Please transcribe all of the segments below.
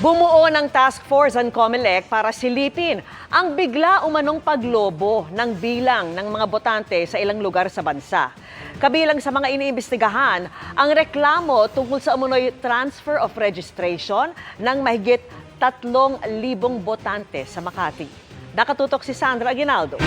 Bumuo ng task force ang COMELEC para silipin ang bigla umanong paglobo ng bilang ng mga botante sa ilang lugar sa bansa. Kabilang sa mga iniimbestigahan ang reklamo tungkol sa umunoy transfer of registration ng mahigit 3,000 botante sa Makati. Nakatutok si Sandra Aguinaldo.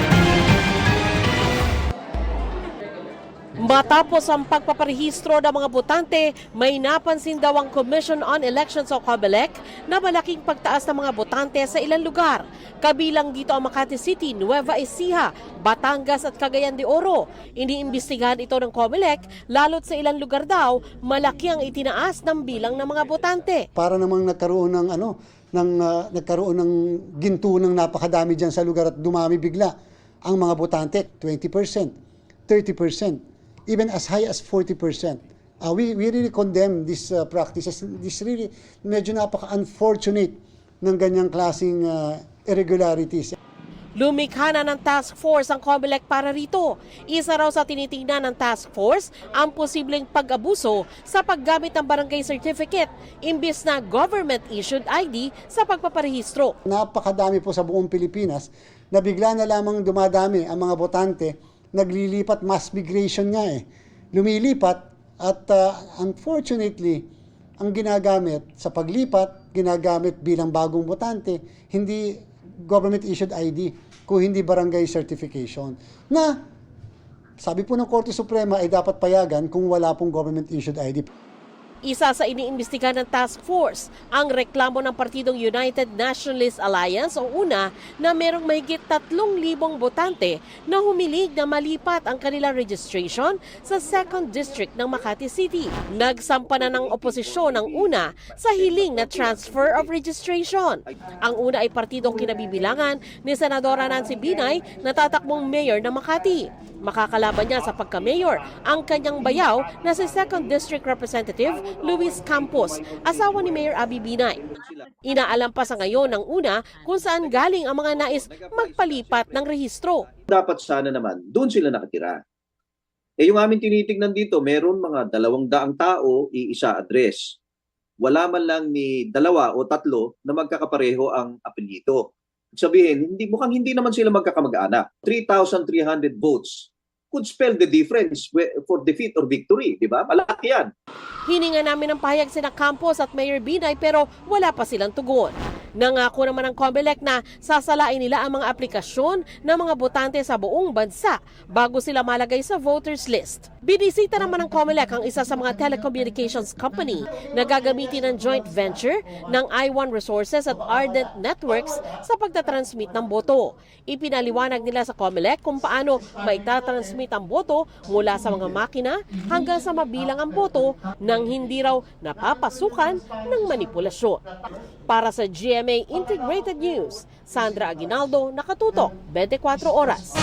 Matapos ang pagpaparehistro ng mga botante, may napansin daw ang Commission on Elections o COMELEC na malaking pagtaas ng mga botante sa ilang lugar. Kabilang dito ang Makati City, Nueva Ecija, Batangas at Cagayan de Oro. Iniimbestigahan ito ng COMELEC lalo't sa ilang lugar daw malaki ang itinaas ng bilang ng mga botante. para namang nagkaroon ng ano ng ah, nagkaroon ng ginto ng napakadami diyan sa lugar at dumami bigla ang mga botante 20%, 30%, even as high as 40%. Uh, we we really condemn these uh, practices. This really medyo napaka-unfortunate ng ganyang klaseng uh, irregularities. Lumikha na ng task force ang COMELEC para rito. Isa raw sa tinitingnan ng task force ang posibleng pag-abuso sa paggamit ng barangay certificate imbis na government-issued ID sa pagpaparehistro. Napakadami po sa buong Pilipinas na bigla na lamang dumadami ang mga botante, naglilipat mass migration nga eh. Lumilipat at uh, unfortunately, ang ginagamit sa paglipat, ginagamit bilang bagong botante, hindi government issued ID, kung hindi barangay certification. Na sabi po ng Korte Suprema ay dapat payagan kung wala pong government issued ID. Isa sa iniimbestigahan ng task force ang reklamo ng partidong United Nationalist Alliance o UNA na merong mahigit 3,000 botante na humilig na malipat ang kanilang registration sa 2nd District ng Makati City. Nagsampa na ng oposisyon ang UNA sa hiling na transfer of registration. Ang UNA ay partidong kinabibilangan ni Senadora Nancy Binay na tatakbong mayor ng Makati. Makakalaban niya sa pagka-mayor ang kanyang bayaw na si 2nd District Representative Luis Campos, asawa ni Mayor Abi Binay. Inaalam pa sa ngayon ng una kung saan galing ang mga nais magpalipat ng rehistro. dapat sana naman doon sila nakatira. Eh yung amin tinitingnan dito, meron mga dalawang daang tao, iisa address. Wala man lang ni dalawa o tatlo na magkakapareho ang apelyido. Sabihin, hindi mukhang hindi naman sila magkakamag-anak. 3,300 votes could spell the difference for defeat or victory, di ba? Malaki yan. Hininga namin ng pahayag sina Campos at Mayor Binay pero wala pa silang tugon. Nangako naman ng COMELEC na sasalain nila ang mga aplikasyon ng mga botante sa buong bansa bago sila malagay sa voters list. Binisita naman ng COMELEC ang isa sa mga telecommunications company na gagamitin ng joint venture ng I1 Resources at Ardent Networks sa pagtatransmit ng boto. Ipinaliwanag nila sa COMELEC kung paano maitatransmit ang boto mula sa mga makina hanggang sa mabilang ang boto nang hindi raw napapasukan ng manipulasyon. Para sa GMA Integrated News, Sandra Aguinaldo, Nakatutok, 24 Oras.